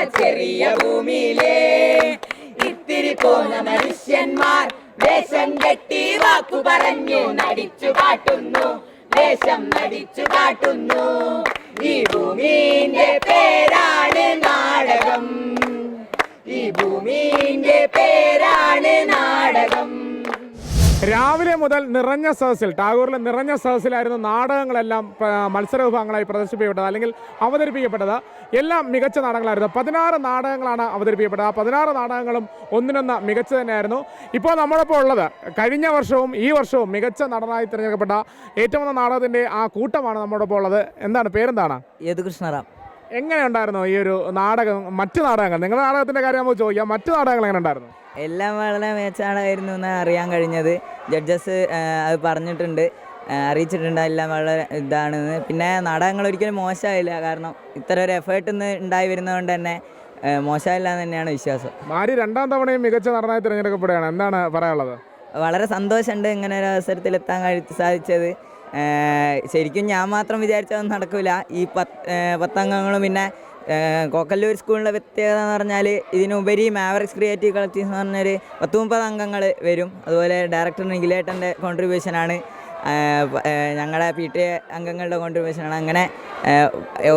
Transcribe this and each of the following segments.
ചെറിയ ഭൂമിയിലെ ഇത്തിരി പോന്ന മനുഷ്യന്മാർ വേഷം കെട്ടി വാക്കു പറഞ്ഞു നടിച്ചു കാട്ടുന്നു വേഷം നടിച്ചു കാട്ടുന്നു. ഈ ഭൂമിന്റെ പേരാണ് നാടകം. ഈ ഭൂമിന്റെ പേര് രാവിലെ മുതൽ നിറഞ്ഞ സദസ്സിൽ ടാഗോറിലെ നിറഞ്ഞ സദസ്സിലായിരുന്നു നാടകങ്ങളെല്ലാം മത്സരവിഭാഗങ്ങളായി മത്സര വിഭാഗങ്ങളായി പ്രദർശിപ്പിക്കപ്പെട്ടത് അല്ലെങ്കിൽ അവതരിപ്പിക്കപ്പെട്ടത്. എല്ലാം മികച്ച നാടകങ്ങളായിരുന്നു. പതിനാറ് നാടകങ്ങളാണ് അവതരിപ്പിക്കപ്പെട്ടത്. ആ പതിനാറ് നാടകങ്ങളും ഒന്നിനൊന്ന് മികച്ച തന്നെയായിരുന്നു. ഇപ്പോൾ നമ്മളിപ്പോൾ ഉള്ളത് കഴിഞ്ഞ വർഷവും ഈ വർഷവും മികച്ച നടനായി തിരഞ്ഞെടുക്കപ്പെട്ട ഏറ്റവും നല്ല നാടകത്തിന്റെ ആ കൂട്ടമാണ് നമ്മോടൊപ്പം ഉള്ളത്. എന്താണ് പേരെന്താണ്? യദുകൃഷ്ണറാം എങ്ങനെയുണ്ടായിരുന്നു ഈ ഒരു നാടകം മറ്റു നാടകങ്ങൾ? നിങ്ങളുടെ നാടകത്തിന്റെ കാര്യം നമുക്ക് ചോദിക്കാം. മറ്റു നാടകങ്ങൾ എങ്ങനെ ഉണ്ടായിരുന്നു എല്ലാം വളരെ മേച്ചാടായിരുന്നു എന്ന് അറിയാൻ കഴിഞ്ഞത്. ജഡ്ജസ് അത് പറഞ്ഞിട്ടുണ്ട്. അറിയിച്ചിട്ടുണ്ട്. എല്ലാം വളരെ ഇതാണെന്ന്. പിന്നെ നാടകങ്ങൾ ഒരിക്കലും മോശമായില്ല. കാരണം ഇത്ര ഒരു എഫേർട്ട് ഇന്ന് ഉണ്ടായി വരുന്നതുകൊണ്ട് തന്നെ മോശമില്ല എന്ന് തന്നെയാണ് വിശ്വാസം. മാരി രണ്ടാം തവണയും മികച്ച നടനായി തിരഞ്ഞെടുക്കപ്പെടുകയാണ്. എന്താണ് പറയാനുള്ളത്? വളരെ സന്തോഷമുണ്ട് ഇങ്ങനെ ഒരു അവസരത്തിൽ എത്താൻ കഴി സാധിച്ചത്. ശരിക്കും ഞാൻ മാത്രം വിചാരിച്ചതൊന്നും നടക്കില്ല ഈ പത്ത് പത്തംഗങ്ങളും പിന്നെ കോക്കല്ലൂർ സ്കൂളിന്റെ പ്രത്യേകത എന്ന് പറഞ്ഞാൽ ഇതിനുപരി മാവറിക്സ് ക്രിയേറ്റീവ് കളക്ടീവ്സ് എന്ന് പറഞ്ഞൊരു പത്ത് മുപ്പത് അംഗങ്ങൾ വരും. അതുപോലെ ഡയറക്ടർ നിഖിലേട്ടന്റെ കോൺട്രിബ്യൂഷനാണ് ഞങ്ങളുടെ പി ടി എ അംഗങ്ങളുടെ കോൺട്രിബ്യൂഷനാണ് അങ്ങനെ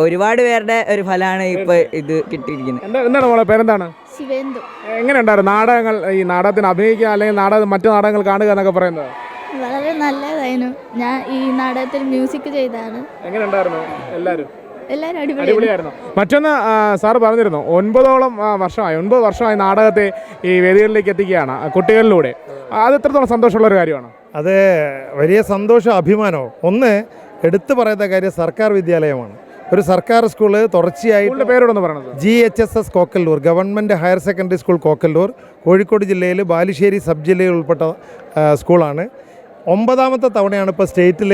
ഒരുപാട് പേരുടെ ഒരു ഫലമാണ് ഇപ്പോൾ ഇത് കിട്ടിയിരിക്കുന്നത്. എന്താണ് മോളെ പേരെന്താണ്? ശിവേന്ദു. എങ്ങനെ ഉണ്ടായിരുന്നു നാടകങ്ങൾ ഈ നാടകത്തിന് അഭിനയിക്കുക അല്ലെങ്കിൽ നാടകം മറ്റു നാടകങ്ങൾ കാണുക എന്നൊക്കെ പറയുന്നത്? വളരെ നല്ലതായിരുന്നു. ഞാൻ ഈ നാടകത്തിൽ മ്യൂസിക് ചെയ്താണ് എങ്ങനെ ഉണ്ടായിരുന്നു എല്ലാവരും എല്ലാവരും അടിപൊളി അടിപൊളിയായിരുന്നു. മറ്റൊന്ന് ആ, സാറ് പറഞ്ഞിരുന്നു ഒൻപതോളം ആ, വർഷമായി ഒൻപത് വർഷമായി നാടകത്തെ ഈ വേദികളിലേക്ക് എത്തിക്കുകയാണ് ആ, കുട്ടികളിലൂടെ. അത് എത്രത്തോളം സന്തോഷമുള്ള ഒരു കാര്യമാണ്? അത് വലിയ സന്തോഷം അഭിമാനവും. ഒന്ന് എടുത്തു പറയുന്ന കാര്യം സർക്കാർ വിദ്യാലയമാണ്. ഒരു സർക്കാർ സ്കൂൾ തുടർച്ചയായിട്ട് സ്കൂളിന്റെ പേരോടൊന്ന് പറയണത്. G H S S Kokkallur government higher secondary school Kokkallur Kozhikode ജില്ലയിൽ ബാലുശ്ശേരി സബ് ജില്ലയിൽ ഉൾപ്പെട്ട ആ, സ്കൂളാണ്. ഒമ്പതാമത്തെ തവണയാണ് ഇപ്പോൾ സ്റ്റേറ്റിൽ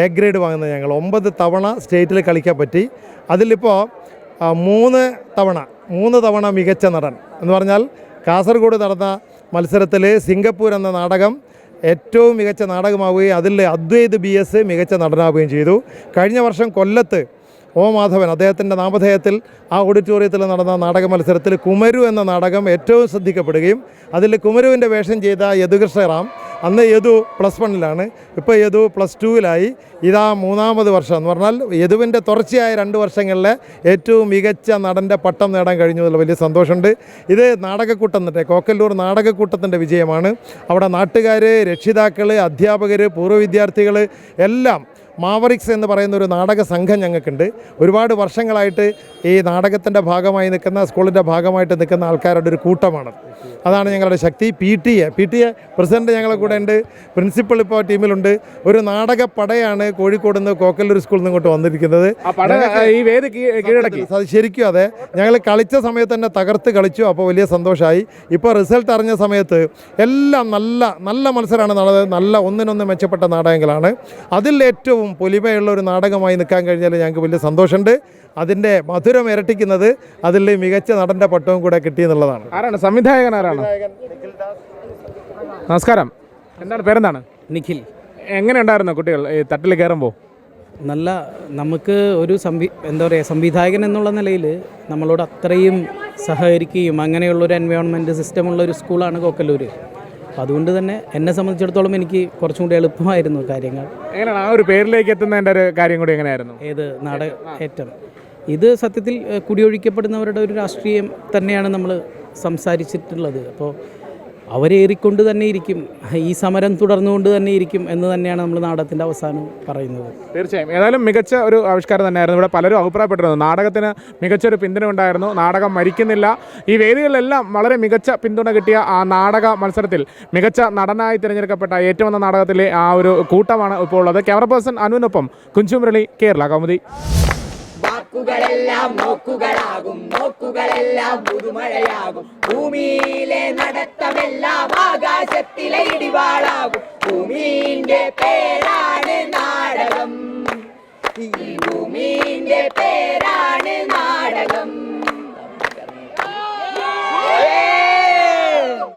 എ ഗ്രേഡ് വാങ്ങുന്നത് ഞങ്ങൾ. ഒമ്പത് തവണ സ്റ്റേറ്റിൽ കളിക്കാൻ പറ്റി. അതിലിപ്പോൾ മൂന്ന് തവണ മൂന്ന് തവണ മികച്ച നടൻ എന്ന് പറഞ്ഞാൽ കാസർഗോഡ് നടന്ന മത്സരത്തിൽ സിംഗപ്പൂർ എന്ന നാടകം ഏറ്റവും മികച്ച നാടകമാവുകയും അതിൽ അദ്വൈത് ബി എസ് മികച്ച നടനാവുകയും ചെയ്തു. കഴിഞ്ഞ വർഷം കൊല്ലത്ത് ഓ മാധവൻ അദ്ദേഹത്തിന്റെ നാമധേയത്തിൽ ആ ഓഡിറ്റോറിയത്തിൽ നടന്ന നാടക മത്സരത്തിൽ കുമരു എന്ന നാടകം ഏറ്റവും ശ്രദ്ധിക്കപ്പെടുകയും അതിൽ കുമരുവിന്റെ വേഷം ചെയ്ത യദുകൃഷ്ണറാം അന്ന് യദു പ്ലസ് വണ്ണിലാണ്. ഇപ്പോൾ യദു പ്ലസ് ടുവിലായി. ഇതാ മൂന്നാമത് വർഷം എന്ന് പറഞ്ഞാൽ യദുവിന്റെ തുടർച്ചയായ രണ്ട് വർഷങ്ങളിലെ ഏറ്റവും മികച്ച നടന്റെ പട്ടം നേടാൻ കഴിഞ്ഞു എന്നുള്ള വലിയ സന്തോഷമുണ്ട്. ഇത് നാടകക്കൂട്ടത്തിന്റെ കോക്കല്ലൂർ നാടകക്കൂട്ടത്തിന്റെ വിജയമാണ്. അവിടെ നാട്ടുകാർ രക്ഷിതാക്കൾ അധ്യാപകർ പൂർവ വിദ്യാർത്ഥികൾ എല്ലാം മാവറിക്സ് എന്ന് പറയുന്ന ഒരു നാടക സംഘം ഞങ്ങൾക്കുണ്ട്. ഒരുപാട് വർഷങ്ങളായിട്ട് ഈ നാടകത്തിന്റെ ഭാഗമായി നിൽക്കുന്ന സ്കൂളിന്റെ ഭാഗമായിട്ട് നിൽക്കുന്ന ആൾക്കാരുടെ ഒരു കൂട്ടമാണ്. അതാണ് ഞങ്ങളുടെ ശക്തി. P T A P T A president ഞങ്ങളെ കൂടെ ഉണ്ട്. പ്രിൻസിപ്പൾ ഇപ്പോൾ ടീമിലുണ്ട്. ഒരു നാടക പടയാണ് കോഴിക്കോട് നിന്ന് കോക്കല്ലൂർ സ്കൂളിൽ നിന്ന് ഇങ്ങോട്ട് വന്നിരിക്കുന്നത്. ഈ വേദി കീ- കീഴടക്കി. അത് ശരിക്കും അതെ. ഞങ്ങൾ കളിച്ച സമയത്ത് തന്നെ തകർത്ത് കളിച്ചു. അപ്പോൾ വലിയ സന്തോഷമായി. ഇപ്പോൾ റിസൾട്ട് അറിഞ്ഞ സമയത്ത് എല്ലാം നല്ല നല്ല മത്സരമാണ് നടന്നത്. നല്ല ഒന്നിനൊന്ന് മെച്ചപ്പെട്ട നാടകങ്ങളാണ്. അതിൽ ഏറ്റവും പൊലിമയുള്ള ഒരു നാടകമായി നിൽക്കാൻ കഴിഞ്ഞാൽ ഞങ്ങൾക്ക് വലിയ സന്തോഷമുണ്ട്. അതിന്റെ മധുരം ഇരട്ടിക്കുന്നത് അതിൽ മികച്ച നടന്റെ പട്ടവും കൂടെ കിട്ടിയെന്നുള്ളതാണ് ആരാണ്? സംവിധായകൻ ആരാണ്? നമസ്കാരം. എന്താണ് പേരെന്താണ്? നിഖിൽ. എങ്ങനെ ഉണ്ടായിരുന്നു കുട്ടികൾ? ഈ തട്ടിൽ കയറുമ്പോൾ നല്ല നമുക്ക് ഒരു സംവി എന്താ പറയുക സംവിധായകൻ എന്നുള്ള നിലയിൽ നമ്മളോട് അത്രയും സഹകരിക്കുകയും അങ്ങനെയുള്ളൊരു എൻവയോൺമെന്റ് സിസ്റ്റമുള്ള ഒരു സ്കൂളാണ് കോക്കല്ലൂർ അപ്പോൾ അതുകൊണ്ട് തന്നെ എന്നെ സംബന്ധിച്ചിടത്തോളം എനിക്ക് കുറച്ചും കൂടി എളുപ്പമായിരുന്നു കാര്യങ്ങൾ. എങ്ങനെയാണ്? ആ ഒരു പേരിലേക്ക് എത്തുന്നതിന്റെ ഒരു കാര്യം കൂടി എങ്ങനെയായിരുന്നു? ഏത്? നാടക ഏറ്റം. ഇത് സത്യത്തിൽ കുടിയൊഴിക്കപ്പെടുന്നവരുടെ ഒരു രാഷ്ട്രീയം തന്നെയാണ് നമ്മൾ സംസാരിച്ചിട്ടുള്ളത്. അപ്പോൾ അവരേറിക്കൊണ്ട് തന്നെ ഇരിക്കും. ഈ സമരം തുടർന്നുകൊണ്ട് തന്നെ ഇരിക്കും എന്ന് തന്നെയാണ് നമ്മൾ നാടകത്തിന്റെ അവസാനം പറയുന്നത്. തീർച്ചയായും. ഏതായാലും മികച്ച ഒരു ആവിഷ്കാരം തന്നെയായിരുന്നു. ഇവിടെ പലരും അഭിപ്രായപ്പെട്ടിരുന്നു. നാടകത്തിന് മികച്ചൊരു പിന്തുണ ഉണ്ടായിരുന്നു. നാടകം മരിക്കുന്നില്ല. ഈ വേദികളിലെല്ലാം വളരെ മികച്ച പിന്തുണ കിട്ടിയ ആ നാടക മത്സരത്തിൽ മികച്ച നടനായി തിരഞ്ഞെടുക്കപ്പെട്ട ഏറ്റവും നല്ല നാടകത്തിലെ ആ ഒരു കൂട്ടമാണ് ഇപ്പോൾ ഉള്ളത്. ക്യാമറ പേഴ്സൺ അനുവിനൊപ്പം കുഞ്ചുമുരളി കേരള കൗമുദി. നോക്കുകളെല്ലാം നോക്കുകളാകും നോക്കുകളെല്ലാം പുതുമഴയാകും. ഭൂമിയിലെ നടത്തമെല്ലാം ആകാശത്തിലെ ഇടിവാളാകും. ഭൂമിന്റെ പേരാണ് നാടകം.